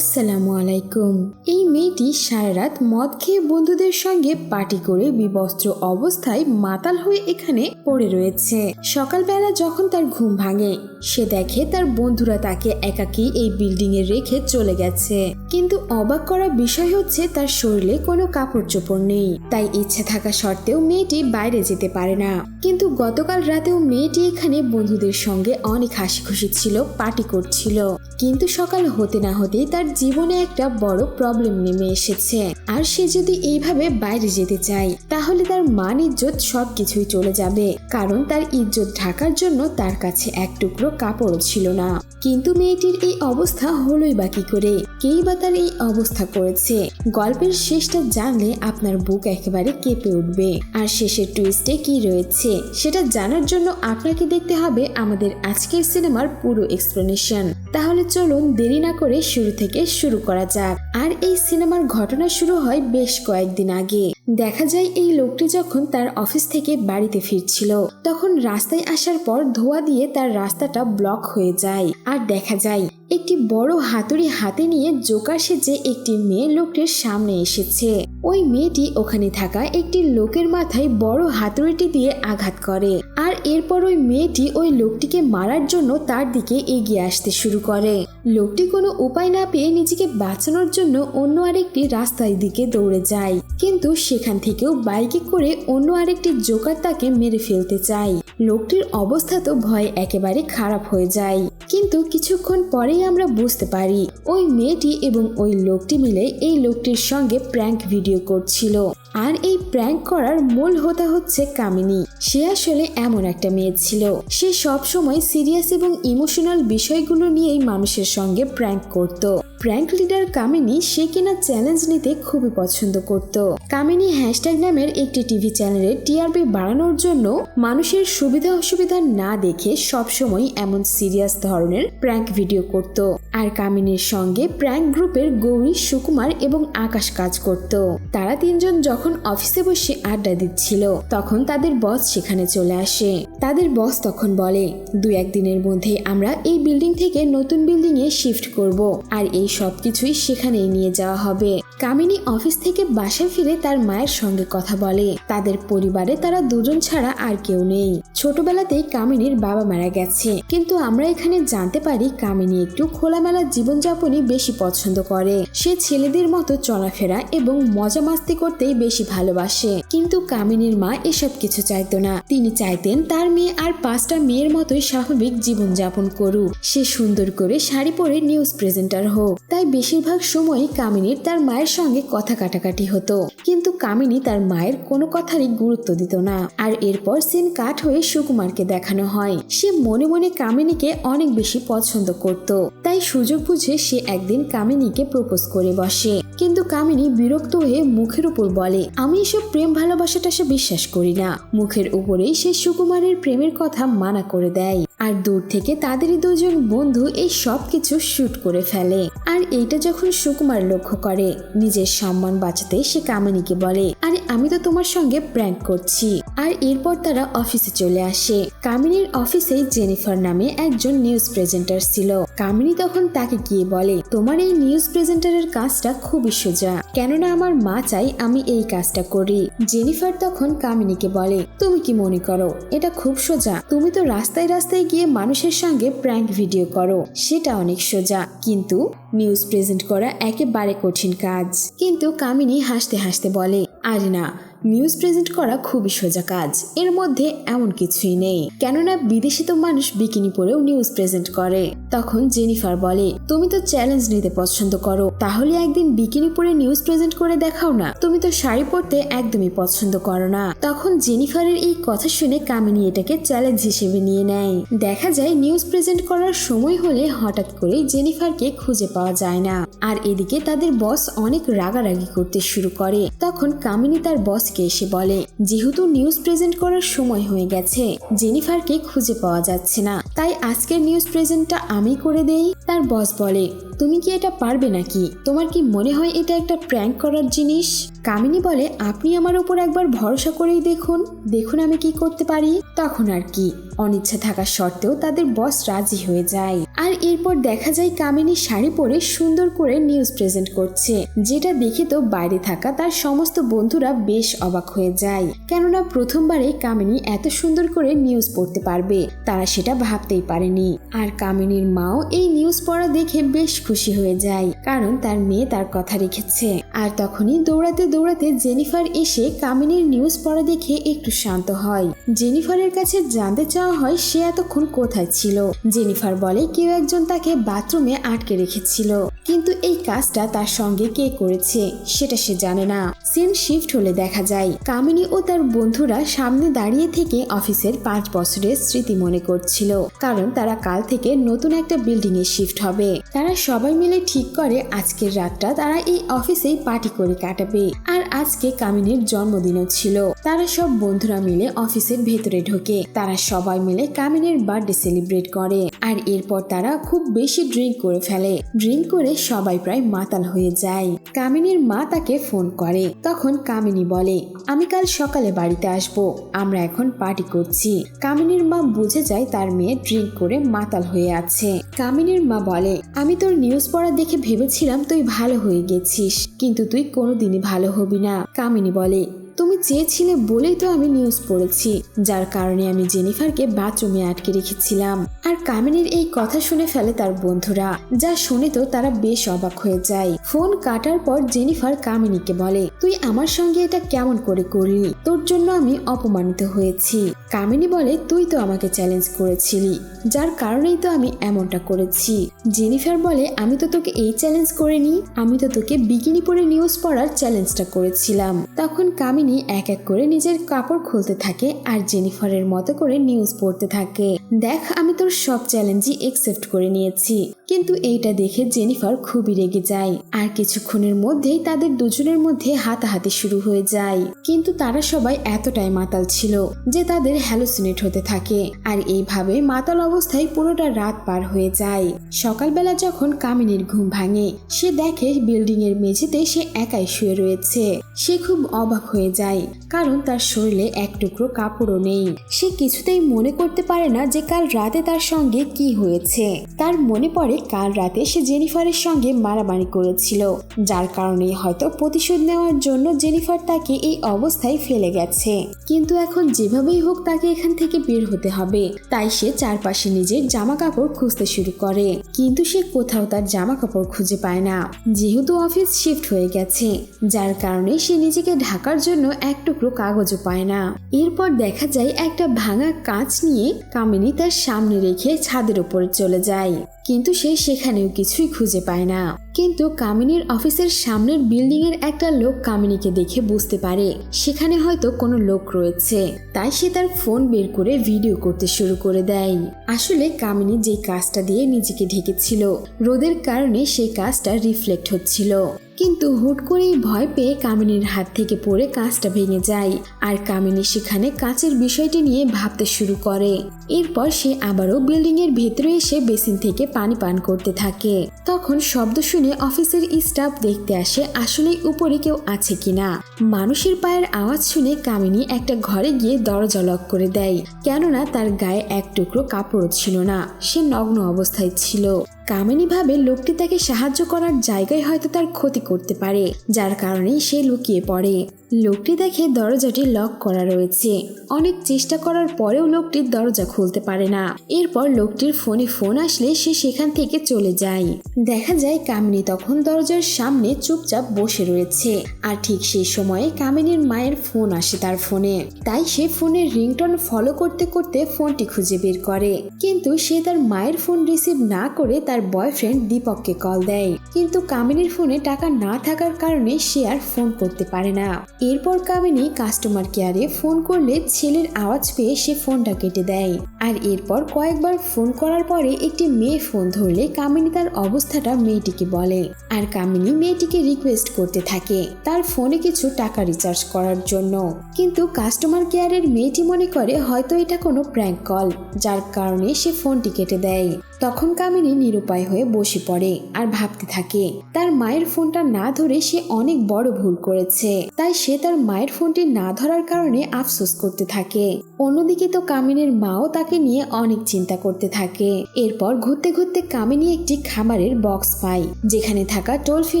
আসসালামু আলাইকুম। এই মেয়েটি সারা রাত মদ খেয়ে বন্ধুদের সঙ্গে পার্টি করে বিবস্ত্র অবস্থায় মাতাল হয়ে এখানে পড়ে রয়েছে। সকালবেলা যখন তার ঘুম ভাঙে, সে দেখে তার বন্ধুরা তাকে একাকী এই বিল্ডিং এ রেখে চলে গেছে। কিন্তু অবাক করা বিষয় হচ্ছে তার শরীরে কোনো কাপড় চোপড় নেই। তাই ইচ্ছে থাকা সত্ত্বেও মেয়েটি বাইরে যেতে পারে না। কিন্তু গতকাল রাতেও মেয়েটি এখানে বন্ধুদের সঙ্গে অনেক হাসি খুশি ছিল, পার্টি করছিল। কিন্তু সকাল হতে না হতেই তার জীবনে একটা বড় প্রবলেম নেমে এসেছে। আর সে যদি এইভাবে বাইরে যেতে চায়, তাহলে তার মান, ইজ্জত সবকিছুই চলে যাবে। কারণ তার ইজ্জত ঢাকার জন্য তার কাছে এক টুকরো কাপড়ও ছিল না। কিন্তু মেয়েটির এই অবস্থা হলোই বা কি করে? কেই বা তার এই অবস্থা করেছে? গল্পের শেষটা জানলে আপনার বুক একেবারে কেঁপে উঠবে। আর শেষের টুইস্টে কি রয়েছে, সেটা জানার জন্য আপনাকে দেখতে হবে আমাদের আজকের সিনেমার পুরো এক্সপ্লেনেশন তাহলে চলুন দেরি না করে শুরু থেকে শুরু করা যাক। আর এই সিনেমার ঘটনা শুরু হয় বেশ কয়েকদিন আগে। দেখা যায় এই লোকটি যখন তার অফিস থেকে বাড়িতে ফিরছিল, তখন রাস্তায় আসার পর ধোয়া দিয়ে তার রাস্তাটা ব্লক হয়ে যায়। আর দেখা যায় একটি বড় হাতুড়ি হাতে নিয়ে জোকার সেজে একটি মেয়ে লোকটির সামনে এসেছে। ওই মেয়েটি ওখানে থাকা একটি লোকের মাথায় বড় হাতুড়িটি দিয়ে আঘাত করে আর এরপর ওই মেয়েটি ওই লোকটিকে মারার জন্য তার দিকে এগিয়ে আসতে শুরু করে। লোকটি কোনো উপায় না পেয়ে নিজেকে বাঁচানোর জন্য অন্য আরেকটি রাস্তার দিকে দৌড়ে যায়। কিন্তু সেখান থেকেও বাইকে করে অন্য আরেকটি জোকার তাকে মেরে ফেলতে চায়। লোকটির অবস্থা তো ভয় একেবারে খারাপ হয়ে যায়। কিন্তু কিছুক্ষণ পরেই আমরা বুঝতে পারি, ওই মেয়েটি এবং ওই লোকটি মিলে এই লোকটির সঙ্গে প্র্যাঙ্ক ভিডিও করছিল। আর এই প্র্যাঙ্ক করার মূল হোতা হচ্ছে কামিনী। সে আসলে এমন একটা মেয়ে ছিল। সে সবসময় সিরিয়াস এবং ইমোশনাল বিষয়গুলো নিয়েই মানুষের সঙ্গে প্র্যাঙ্ক করত। প্র্যাঙ্ক লিডার কামিনী সে কিনা চ্যালেঞ্জ নিতে খুবই পছন্দ করত। কামিনী হ্যাশট্যাগ নামের একটি টিভি চ্যানেলে টিআরপি বাড়ানোর জন্য মানুষের সুবিধা অসুবিধা না দেখে সবসময় এমন সিরিয়াস ধরনের প্র্যাঙ্ক ভিডিও করত। আর কামিনীর সঙ্গে প্র্যাঙ্ক গ্রুপের গৌরী, সুকুমার এবং আকাশ কাজ করত। তারা তিনজন যখন অফিসে বসে আড্ডা দিচ্ছিল, তখন তাদের বস সেখানে চলে আসে। তাদের বস তখন বলে দু একদিনের মধ্যে আমরা এই বিল্ডিং থেকে নতুন বিল্ডিং এ শিফট করব, আর এই সব কিছুই সেখানেই নিয়ে যাওয়া হবে। কামিনী অফিস থেকে বাসায় ফিরে তার মায়ের সঙ্গে কথা বলে। তাদের পরিবারে তারা দুজন ছাড়া আর কেউ নেই। ছোটবেলাতেই কামিনীর বাবা মারা গেছে। কিন্তু আমরা এখানে জানতে পারি কামিনী একটু খোলামেলা জীবনযাপনই বেশি পছন্দ করে। সে ছেলেদের মতো চলাফেরা এবং মজা মাস্তি করতেই বেশি ভালোবাসে। কিন্তু কামিনীর মা এসব কিছু চাইতো না। তিনি চাইতেন তার মেয়ে আর পাঁচটা মেয়ের মতোই স্বাভাবিক জীবনযাপন করুক। সে সুন্দর করে শাড়ি পরে নিউজ প্রেজেন্টার হোক। তাই বেশিরভাগ সময়ই কামিনীর তার মায়ের সঙ্গে কথা কাটাকাটি হতো। কিন্তু কামিনী তার মায়ের কোনো কথারই গুরুত্ব দিত না। আর এরপর সিন কাট হয়ে সুকুমারকে দেখানো হয়। সে মনে মনে কামিনীকে অনেক বেশি পছন্দ করত। তাই সুযোগ বুঝে সে একদিন কামিনীকে প্রপোজ করে বসে। কিন্তু কামিনী বিরক্ত হয়ে মুখের উপর বলে, আমি এসব প্রেম ভালোবাসাটা সে বিশ্বাস করি না। মুখের উপরেই সে সুকুমারের প্রেমের কথা মানা করে দেয়। আর দূর থেকে তাদেরই দুজন বন্ধু এই সব কিছু শুট করে ফেলে। আর এইটা যখন সুকুমার লক্ষ্য করে, নিজের সম্মান বাঁচাতে সে কামিনীকে বলে, আরে, আমি তো তোমার সঙ্গে প্র্যাঙ্ক করছি। আর এরপর তারা অফিসে চলে আসে। কামিনীর অফিসে জেনিফার নামে একজন নিউজ প্রেজেন্টার ছিল। কামিনী তখন তাকে গিয়ে বলে, তোমার এই নিউজ প্রেজেন্টারের কাজটা খুবই সোজা কেননা আমার মা চাই আমি এই কাজটা করি। জেনিফার তখন কামিনীকে বলে, তুমি কি মনে করো? এটা খুব সোজা। তুমি তো রাস্তায় রাস্তায় গিয়ে মানুষের সঙ্গে প্র্যাঙ্ক ভিডিও করো। সেটা অনেক সোজা। কিন্তু নিউজ প্রেজেন্ট করা একেবারে কঠিন কাজ। কিন্তু কামিনী হাসতে হাসতে বলে, আরে না নিউজ প্রেজেন্ট করা খুবই সোজা কাজ। এর মধ্যে এমন কিছুই নেই। কেননা বিদেশি তো মানুষ বিকিনি পরেও নিউজ প্রেজেন্ট করে। তখন জেনিফার বলে, তুমি তো চ্যালেঞ্জ নিতে পছন্দ করো। তাহলে একদিন বিকিনি পরে নিউজ প্রেজেন্ট করে দেখাও না। তুমি তো শাড়ি পরতে একদমই পছন্দ করো না। তখন জেনিফারের এই কথা শুনে কামিনী এটাকে চ্যালেঞ্জ হিসেবে নিয়ে নেয়। দেখা যায় নিউজ প্রেজেন্ট করার সময় হলে হঠাৎ করে জেনিফারকে খুঁজে পাওয়া যায় না। আর এদিকে তাদের বস অনেক রাগারাগি করতে শুরু করে। তখন কামিনী তার বসকে এসে বলে, যেহেতু নিউজ প্রেজেন্ট করার সময় হয়ে গেছে, জেনিফারকে খুঁজে পাওয়া যাচ্ছে না। তাই আজকের নিউজ প্রেজেন্টটা আমি করে দেই, তার বস বলে। তুমি কি এটা পারবে নাকি? তোমার কি মনে হয় এটা একটা প্র্যাঙ্ক করার জিনিস? কামিনী বলে, আপনি আমার উপর একবার ভরসা করেই দেখুন। দেখুন আমি কি করতে পারি। তখন আর কি। অনিচ্ছা থাকা সত্ত্বেও তাদের বস রাজি হয়ে যায়। আর এরপর দেখা যায় কামিনী শাড়ি পরে সুন্দর করে নিউজ প্রেজেন্ট করছে। যেটা দেখে তো বাইরে থাকা তার সমস্ত বন্ধুরা বেশ অবাক হয়ে যায়। কেননা প্রথমবারে কামিনী এত সুন্দর করে নিউজ পড়তে পারবে, তারা সেটা ভাবতেই পারেনি। আর কামিনীর মাও এই নিউজ পড়া দেখে বেশ খুশি হয়ে যায়, কারণ তার মেয়ে তার কথা রেখেছে। আর তখনই দৌড়াতে দৌড়াতে জেনিফার এসে কামিনীর নিউজ পড়া দেখে একটু শান্ত হয়। জেনিফারের কাছে জানতে চাওয়া হয় সে এতক্ষণ কোথায় ছিল। জেনিফার বলে কেউ একজন তাকে বাথরুমে আটকে রেখেছিল। কিন্তু এই কাজটা তার সঙ্গে কে করেছে, সেটা সে জানে না। সিন শিফট হলে দেখা যায়, কামিনী ও তার বন্ধুরা সামনে দাঁড়িয়ে থেকে অফিসের পাঁচ বছরের স্মৃতি মনে করছিল। কারণ তারা কাল থেকে নতুন একটা বিল্ডিং এ শিফট হবে। তারা সবাই মিলে ঠিক করে আজকের রাতটা তারা এই অফিসেই পার্টি করে কাটাবে। আর আজকে কামিনীর জন্মদিনও ছিল। তারা সব বন্ধুরা মিলে অফিসের ভেতরে ঢোকে। তারা সবাই মিলে কামিনীর বার্থডে সেলিব্রেট করে। আর এরপর তারা খুব বেশি ড্রিঙ্ক করে ফেলে। ড্রিঙ্ক করে সবাই প্রায় মাতাল হয়ে যায়। কামিনীর মা তাকে ফোন করে। তখন কামিনী বলে, আমি কাল সকালে বাড়িতে আসব। আমরা এখন পার্টি করছি। কামিনীর মা বুঝে যায় তার মেয়ে ড্রিঙ্ক করে মাতাল হয়ে আছে। কামিনীর মা বলে, আমি তোর নিউজ পড়া দেখে ভেবেছিলাম তুই ভালো হয়ে গেছিস, কিন্তু তুই কোনোদিনই ভালো হবি না, কামিনী বলে। তুমি চেয়েছিলে বলেই তো আমি নিউজ পড়েছি। যার কারণে আমি জেনিফারকে বাথরুমে আটকে রেখেছিলাম। আর কামিনীর এই কথা শুনে ফেলে তার বন্ধুরা, যা শুনে তো তারা বেশ অবাক হয়ে যায়। ফোন কাটার পর জেনিফার কামিনীকে বলে, তুই আমার সঙ্গে এটা কেমন করে করলি? তোর জন্য আমি অপমানিত হয়েছি। কামিনী বলে, তুই তো আমাকে চ্যালেঞ্জ করেছিলি, যার কারণেই তো আমি এমনটা করেছি। জেনিফার বলে, আমি তো তোকে এই চ্যালেঞ্জ করিনি, আমি তো তোকে বিকিনি পরে নিউজ পড়ার চ্যালেঞ্জটা করেছিলাম। তখন কামিনী এক এক করে নিজের কাপড় খুলতে থাকে আর জেনিফারের মতো করে নিউজ পড়তে থাকে। দেখ, আমি তোর সব চ্যালেঞ্জই একসেপ্ট করে নিয়েছি। কিন্তু এইটা দেখে জেনিফার খুবই রেগে যায়। আর কিছুক্ষণের মধ্যেই তাদের দুজনের মধ্যে হাতাহাতি শুরু হয়ে যায়। কিন্তু তারা সবাই এতটাই মাতাল ছিল যে তাদের হ্যালোসিনেট হতে থাকে। আর এইভাবে মাতাল অবস্থায় পুরোটা রাত পার হয়ে যায়। সকালবেলা যখন কামিনীর ঘুম ভাঙে, সে দেখে বিল্ডিং এর মেঝেতে সে একাই শুয়ে রয়েছে। সে খুব অবাক হয়ে যায়, কারণ তার শরীরে এক টুকরো কাপড়ও নেই। সে কিছুতেই মনে করতে পারে না যে কাল রাতে তার সঙ্গে কি হয়েছে। তার মনে পড়ে কাল রাতে সে জেনিফারের সঙ্গে মারামারি করেছিল, যার কারণে হয়তো প্রতিশোধ নেওয়ার জন্য জেনিফার তাকে এই অবস্থায় ফেলে গেছে। কিন্তু এখন যেভাবেই হোক তাকে এখান থেকে বের হতে হবে। তাই সে চারপাশে নিজের জামা কাপড় খুঁজতে শুরু করে। কিন্তু সে কোথাও তার জামা কাপড় খুঁজে পায় না। যেহেতু অফিস শিফট হয়ে গেছে, যার কারণে সে নিজেকে ঢাকার জন্য এক টুকরো কাগজও পায় না। এরপর দেখা যায় একটা ভাঙা কাঁচ নিয়ে কামিনী তার সামনে রেখে ছাদের উপরে চলে যায়। কিন্তু সে সেখানেও কিছুই খুঁজে পায় না। কিন্তু কামিনীর অফিসের সামনের বিল্ডিং এর একটা লোক কামিনীকে দেখে বুঝতে পারে, সেখানে হয়তো কোনো লোক রয়েছে। তাই সে তার ফোন বের করে ভিডিও করতে শুরু করে দেয়। আসলে কামিনী যে কাজটা দিয়ে নিজেকে ঢেকেছিল, রোদের কারণে সেই কাজটা রিফ্লেক্ট হচ্ছিল। কিন্তু হুট করেই ভয় পেয়ে কামিনীর হাত থেকে পড়ে কাঁচটা ভেঙে যায়। আর কামিনী সেখানে কাঁচের বিষয়টি নিয়ে ভাবতে শুরু করে। এরপর সে আবারও বিল্ডিং এর ভেতরে এসে বেসিন থেকে পানি পান করতে থাকে। তখন শব্দ শুনে অফিসের স্টাফ দেখতে আসে আসলে উপরে কেউ আছে কিনা। মানুষের পায়ের আওয়াজ শুনে কামিনী একটা ঘরে গিয়ে দরজা লক করে দেয়। কেননা তার গায়ে এক টুকরো কাপড়ও ছিল না, সে নগ্ন অবস্থায় ছিল। কামিনী ভাবে লোকটি তাকে সাহায্য করার জায়গায় হয়তো তার ক্ষতি করতে পারে, যার কারণে সে লুকিয়ে পড়ে। লোকটি দেখে দরজাটি লক করা রয়েছে। অনেক চেষ্টা করার পরেও লোকটির দরজা খুলতে পারে না। এরপর লোকটির ফোনে ফোন আসলে সে সেখান থেকে চলে যায়। দেখা যায় কামিনী তখন দরজার সামনে চুপচাপ বসে রয়েছে। আর ঠিক সেই সময়ে কামিনীর মায়ের ফোন আসে তার ফোনে। তাই সে ফোনের রিংটন ফলো করতে করতে ফোনটি খুঁজে বের করে। কিন্তু সে তার মায়ের ফোন রিসিভ না করে তার বয়ফ্রেন্ড দীপককে কল দেয়। কিন্তু কামিনীর ফোনে টাকা না থাকার কারণে সে আর ফোন করতে পারে না। এরপর কামিনী কাস্টমার কেয়ারে ফোন করলে ছেলের আওয়াজ পেয়ে সে ফোনটা কেটে দেয়। আর এরপর কয়েকবার ফোন করার পরে একটি মেয়ে ফোন ধরলে কামিনী তার অবস্থাটা মেয়েটিকে বলে। আর কামিনী মেয়েটিকে রিকোয়েস্ট করতে থাকে তার ফোনে কিছু টাকা রিচার্জ করার জন্য। কিন্তু কাস্টমার কেয়ারের মেয়েটি মনে করে হয়তো এটা কোনো প্র্যাঙ্ক কল যার কারণে সে ফোনটি কেটে দেয়। তখন কামিনী নিরুপায় হয়ে বসে পড়ে আর ভাবতে থাকে, তার মায়ের ফোনটা না ধরে সে অনেক বড় ভুল করেছে। তাই সে তার মায়ের ফোনটি না ধরার কারণে আফসোস করতে থাকে। অন্যদিকে তো কামিনীর মাও তাকে নিয়ে অনেক চিন্তা করতে থাকে। এরপর ঘুরতে ঘুরতে কামিনী একটি খাবারের বক্স পায়, যেখানে থাকা টোল ফ্রি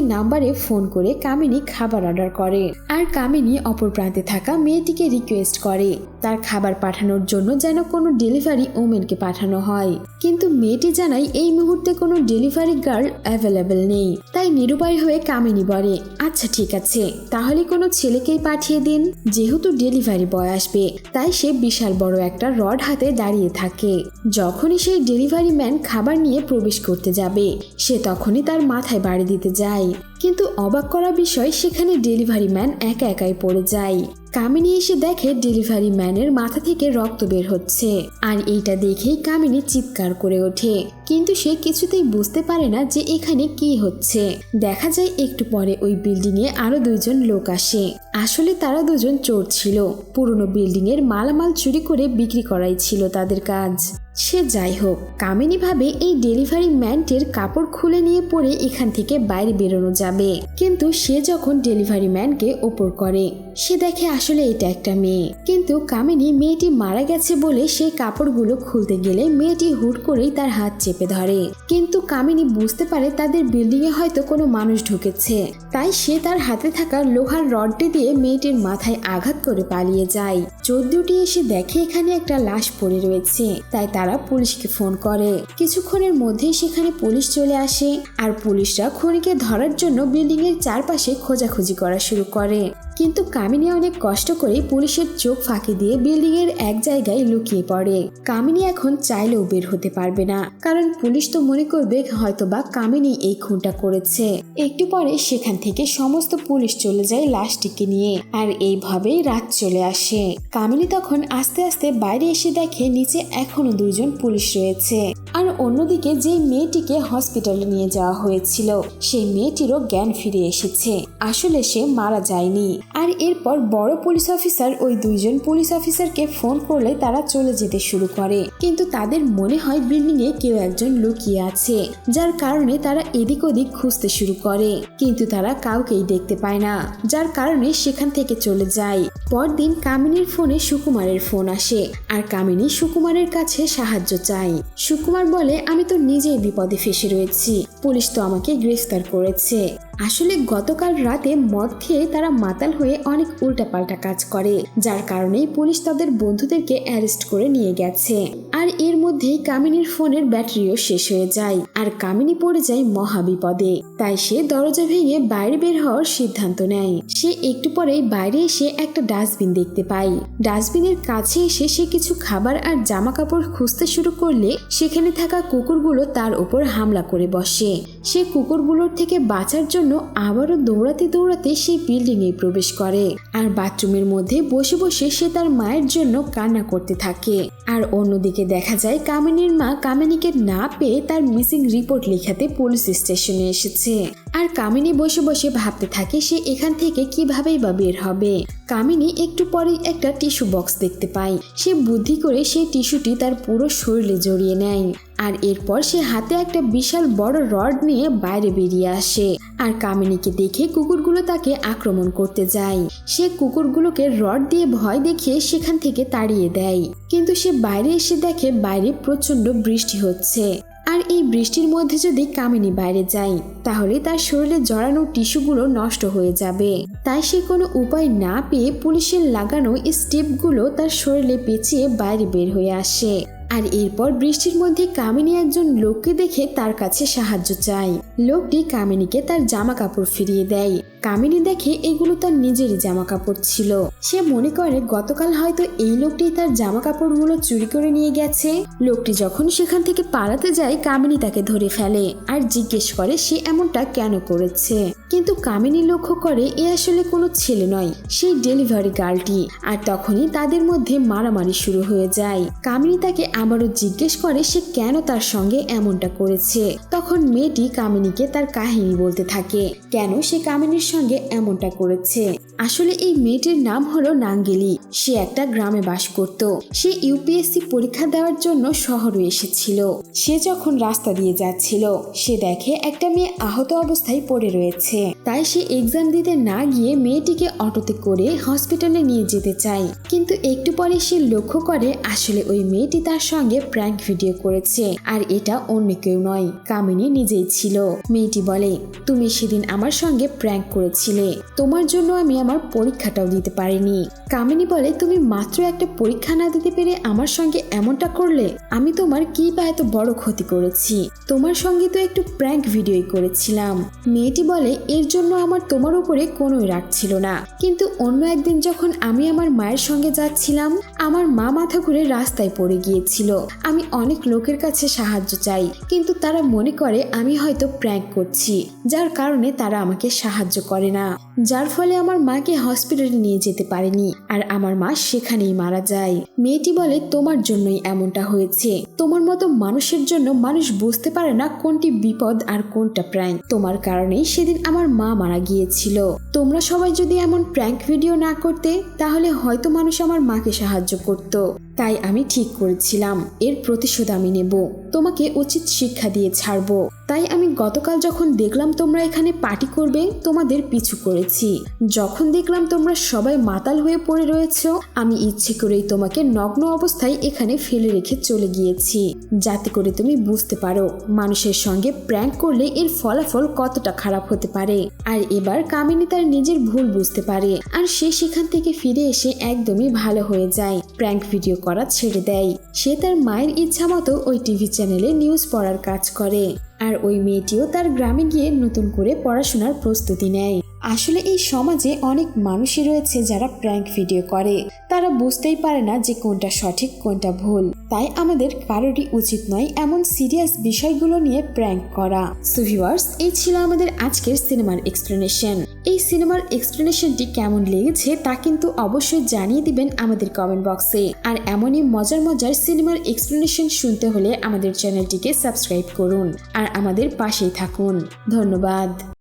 নাম্বারে ফোন করে কামিনী খাবার অর্ডার করে। আর কামিনী অপর প্রান্তে থাকা মেয়েটিকে রিকোয়েস্ট করে, তার খাবার পাঠানোর জন্য যেন কোনো ডেলিভারি ওমেনকে পাঠানো হয়। কিন্তু মেয়েটি জানায় এই মুহূর্তে কোনো ডেলিভারি গার্ল অ্যাভেলেবেল নেই। তাই নিরুপায় হয়ে কামিনী বলে আচ্ছা ঠিক আছে, তাহলে কোনো ছেলেকেই পাঠিয়ে দিন, যেহেতু ডেলিভারি বয় আসবে। তাই সে বিশাল বড় একটা রড হাতে দাঁড়িয়ে থাকে। যখনই সেই ডেলিভারি ম্যান খাবার নিয়ে প্রবেশ করতে যাবে, সে তখনই তার মাথায় বাড়ি দিতে যায়। কিন্তু অবাক করা বিষয়, সেখানে ডেলিভারি ম্যান একা একাই পড়ে যায়। কামিনী এসে দেখে ডেলিভারি ম্যানের মাথা থেকে রক্ত বের হচ্ছে। আর এইটা দেখেই কামিনী চিৎকার করে ওঠে। কিন্তু সে কিছুতেই বুঝতে পারে না যে এখানে কি হচ্ছে। দেখা যায় একটু পরে ওই বিল্ডিং এ আরও দুইজন লোক আসে। আসলে তারা দুজন চোর ছিল। পুরনো বিল্ডিং এর মালামাল চুরি করে বিক্রি করাই ছিল তাদের কাজ। সে যাই হোক, কামিনী ভাবে এই ডেলিভারি ম্যানটির কাপড় খুলে নিয়ে পরে এখান থেকে বাইরে বেরোনো যাবে। কিন্তু সে যখন ডেলিভারি ম্যানকে ওপর করে সে দেখে আসলে এটা একটা মেয়ে। কিন্তু কামিনী মেয়েটি মারা গেছে বলে সেই কাপড়গুলো খুলতে গেলে মেয়েটি হুট করেই তার হাত চেপে ধরে। কিন্তু কামিনী বুঝতে পারে তাদের বিল্ডিং এ হয়তো কোনো মানুষ ঢুকেছে। তাই সে তার হাতে থাকা লোহার রডটি দিয়ে মেয়েটির মাথায় আঘাত করে পালিয়ে যায়। চোদ্দটি এসে দেখে এখানে একটা লাশ পড়ে রয়েছে। তাই তারা পুলিশকে ফোন করে। কিছুক্ষণের মধ্যেই সেখানে পুলিশ চলে আসে। আর পুলিশরা খনিকে ধরার জন্য বিল্ডিং এর চারপাশে খোঁজাখুঁজি করা শুরু করে। কিন্তু কামিনী অনেক কষ্ট করে পুলিশের চোখ ফাঁকি দিয়ে বিল্ডিং এর এক জায়গায় লুকিয়ে পড়ে। কামিনী এখন চাইলেও বের হতে পারবে না। কারণ পুলিশ তো মনে করবে হয়তোবা কামিনী এই খুনটা করেছে। একটু পরে সেখান থেকে সমস্ত পুলিশ চলে যায় লাশটিকে নিয়ে। আর এইভাবেই রাত চলে আসে। কামিনী তখন আস্তে আস্তে বাইরে এসে দেখে নিচে এখনও দুইজন পুলিশ রয়েছে। আর অন্যদিকে যে মেয়েটিকে হসপিটালে নিয়ে যাওয়া হয়েছিল, সেই মেয়েটিরও জ্ঞান ফিরে এসেছে। আসলে সে মারা যায়নি। আর এরপর বড় পুলিশ অফিসার ওই দুইজন পুলিশ অফিসারকে ফোন করলে তারা চলে যেতে শুরু করে। কিন্তু তাদের মনে হয় বিল্ডিং এ কেউ একজন লুকিয়ে আছে, যার কারণে তারা এদিক ওদিক খুঁজতে শুরু করে। কিন্তু তারা কাউকেই দেখতে পায় না, যার কারণে সেখান থেকে চলে যায়। পরদিন কামিনীর ফোনে সুকুমারের ফোন আসে, আর কামিনী সুকুমারের কাছে সাহায্য চায়। সুকুমার বলে, আমি তো নিজেই বিপদে ফেসে রয়েছি, পুলিশ তো আমাকে গ্রেফতার করেছে। আসলে গতকাল রাতে মদ খেয়ে তারা মাতাল হয়ে অনেক উল্টাপাল্টা কাজ করে, যার কারণেই পুলিশ তাদের বন্ধুদেরকে অ্যারেস্ট করে নিয়ে গেছে। আর এর মধ্যেই কামিনীর ফোনের ব্যাটারিও শেষ হয়ে যায়, আর কামিনী পড়ে যায় মহা বিপদে তাই সে দরজা ভেঙে বাইরে বের হওয়ার সিদ্ধান্ত নেয়। সে একটু পরেই বাইরে এসে একটা ডাস্টবিন দেখতে পায়। ডাস্টবিনের কাছে এসে সে কিছু খাবার আর জামা কাপড় খুঁজতে শুরু করলে সেখানে থাকা কুকুরগুলো তার উপর হামলা করে বসে। সে কুকুরগুলোর থেকে বাঁচার জন্য আবারও দৌড়াতে দৌড়াতে সেই বিল্ডিং এ প্রবেশ করে। আর বাথরুমের মধ্যে বসে বসে সে তার মায়ের জন্য কান্না করতে থাকে। আর অন্যদিকে দেখা যায়, কামিনীর মা কামিনীকে না পেয়ে তার মিসিং রিপোর্ট লেখাতে পুলিশ স্টেশনে এসেছে। আর কামিনী বসে বসে ভাবতে থাকে সে এখান থেকে কিভাবেই বা বের হবে। কামিনী একটু পরেই একটা টিস্যু বক্স দেখতে পায়। সে বুদ্ধি করে সেই টিস্যুটি তার পুরো শরীরে জড়িয়ে নেয়। আর এরপর সে হাতে একটা বিশাল বড় রড নিয়ে বাইরে বেরিয়ে আসে। আর কামিনীকে দেখে কুকুরগুলো তাকে আক্রমণ করতে যায়। সে কুকুরগুলোকে রড দিয়ে ভয় দেখিয়ে সেখান থেকে তাড়িয়ে দেয়। কিন্তু সে বাইরে এসে দেখে বাইরে প্রচণ্ড বৃষ্টি হচ্ছে। আর এই বৃষ্টির মধ্যে যদি কামিনী বাইরে যায় তাহলে তার শরীরে জড়ানো টিস্যুগুলো নষ্ট হয়ে যাবে। তাই সে কোনো উপায় না পেয়ে পুলিশের লাগানো স্টেপগুলো তার শরীরে পেঁচিয়ে বাইরে বের হয়ে আসে। আর এরপর বৃষ্টির মধ্যে কামিনী একজন লোককে দেখে তার কাছে সাহায্য চায়। লোকটি কামিনীকে তার জামা কাপড় ফিরিয়ে দেয়। কামিনী দেখে এগুলো তার নিজেরই জামা কাপড় ছিল। সে মনে করে গতকাল হয়তো এই লোকটি তার জামা কাপড়গুলো চুরি করে নিয়ে গেছে। লোকটি যখন সেখান থেকে পালাতে যায়, কামিনী তাকে ধরে ফেলে আর জিজ্ঞেস করে সে এমনটা কেন করেছে। কিন্তু কামিনী লক্ষ্য করে এ আসলে কোনো ছেলে নয় সেই ডেলিভারি গার্লটি। আর তখনই তাদের মধ্যে মারামারি শুরু হয়ে যায়। কামিনী তাকে আবারও জিজ্ঞেস করে সে কেন তার সঙ্গে এমনটা করেছে। তখন মেয়েটি কামিনীকে তার কাহিনী বলতে থাকে, কেন সে কামিনীর সঙ্গে এমনটা করেছে। আসলে এই মেয়েটির নাম হলো নাঙ্গেলি। সে একটা গ্রামে বাস করত। সে ইউপিএসসি পরীক্ষা দেওয়ার জন্য শহরে এসেছিল। সে যখন রাস্তা দিয়ে যাচ্ছিল, সে দেখে একটা মেয়ে আহত অবস্থায় পড়ে রয়েছে। তাই সে এক্সাম দিতে না গিয়ে মেয়েটিকে অটোতে করে হসপিটালে নিয়ে যেতে চায়। কিন্তু একটু পরে সে লক্ষ্য করে আসলে ওই মেয়েটি তার সঙ্গে প্র্যাঙ্ক ভিডিও করেছে। আর এটা অন্য কেউ নয়, কামিনী নিজেই ছিল। মেয়েটি বলে, তুমি সেদিন আমার সঙ্গে প্র্যাঙ্ক করেছিলে। তোমার জন্য আমি আমার পরীক্ষাটাও দিতে পারিনি। কামিনী বলে, তুমি মাত্র একটা পরীক্ষা না দিতে পেরে আমার সঙ্গে এমনটা করলে আমি তোমার কি বা এত বড় ক্ষতি করেছি? তোমার সঙ্গে তো একটু প্র্যাঙ্ক ভিডিওই করেছিলাম। মেয়েটি বলে, এর জন্য আমার তোমার উপরে কোনোই রাগ ছিল না। কিন্তু অন্য একদিন যখন আমি আমার মায়ের সঙ্গে যাচ্ছিলাম, আমার মা মাথা ঘুরে রাস্তায় পড়ে গিয়েছিল। আমি অনেক লোকের কাছে সাহায্য চাই, কিন্তু তারা মনে করে আমি হয়তো প্র্যাঙ্ক করছি, যার কারণে তারা আমাকে সাহায্য করে না। যার ফলে আমার মাকে হসপিটালে নিয়ে যেতে পারেনি আর আমার মা সেখানেই মারা যায়। মেয়েটি বলে, তোমার জন্যই এমনটা হয়েছে। তোমার মতো মানুষের জন্য মানুষ বুঝতে পারে না কোনটি বিপদ আর কোনটা প্র্যাঙ্ক তোমার কারণেই সেদিন আমার মা মারা গিয়েছিল। তোমরা সবাই যদি এমন প্র্যাঙ্ক ভিডিও না করতে, তাহলে হয়তো মানুষ আমার মাকে সাহায্য করত। তাই আমি ঠিক করেছিলাম। এর প্রতিশোধ আমি নেব। তোমাকে উচিত শিক্ষা দিয়ে ছাড়বো। তাই আমি গতকাল যখন দেখলাম তোমরা এখানে পার্টি করবে, তোমাদের পিছু করেছি। যখন দেখলাম তোমরা সবাই মাতাল হয়ে পড়ে রয়েছ, আমি ইচ্ছে করেই তোমাকে নগ্ন অবস্থায় এখানে ফেলে রেখে চলে গিয়েছি। যাতে করে তুমি বুঝতে পারো, মানুষের সঙ্গে প্র্যাঙ্ক করলে এর ফলাফল কতটা খারাপ হতে পারে। আর এবার কামিনী তার নিজের ভুল বুঝতে পারে। আর সে সেখান থেকে ফিরে এসে একদমই ভালো হয়ে যায়। প্র্যাঙ্ক ভিডিও করা ছেড়ে দেয়। সে তার মায়ের ইচ্ছা মতো ওই টিভি চ্যানেলে নিউজ পড়ার কাজ করে। আর ওই মেয়েটিও তার গ্রামে গিয়ে নতুন করে পড়াশোনার প্রস্তুতি নেয়। আসলে এই সমাজে অনেক মানুষই রয়েছে যারা প্র্যাঙ্ক ভিডিও করে। তারা বুঝতেই পারে না যে কোনটা সঠিক, কোনটা ভুল। তাই আমাদের কারোরই উচিত নয় এমন সিরিয়াস বিষয়গুলো নিয়ে প্র্যাঙ্ক করা। সুভিওয়ার্স এই ছিল আমাদের আজকের সিনেমার এক্সপ্লেনেশন এই সিনেমার এক্সপ্লেনেশনটি কেমন লেগেছে তা কিন্তু অবশ্যই জানিয়ে দিবেন আমাদের কমেন্ট বক্সে আর এমনই মজার মজার সিনেমার এক্সপ্লেনেশন শুনতে হলে আমাদের চ্যানেলটিকে সাবস্ক্রাইব করুন। আর আমাদের পাশেই থাকুন। ধন্যবাদ।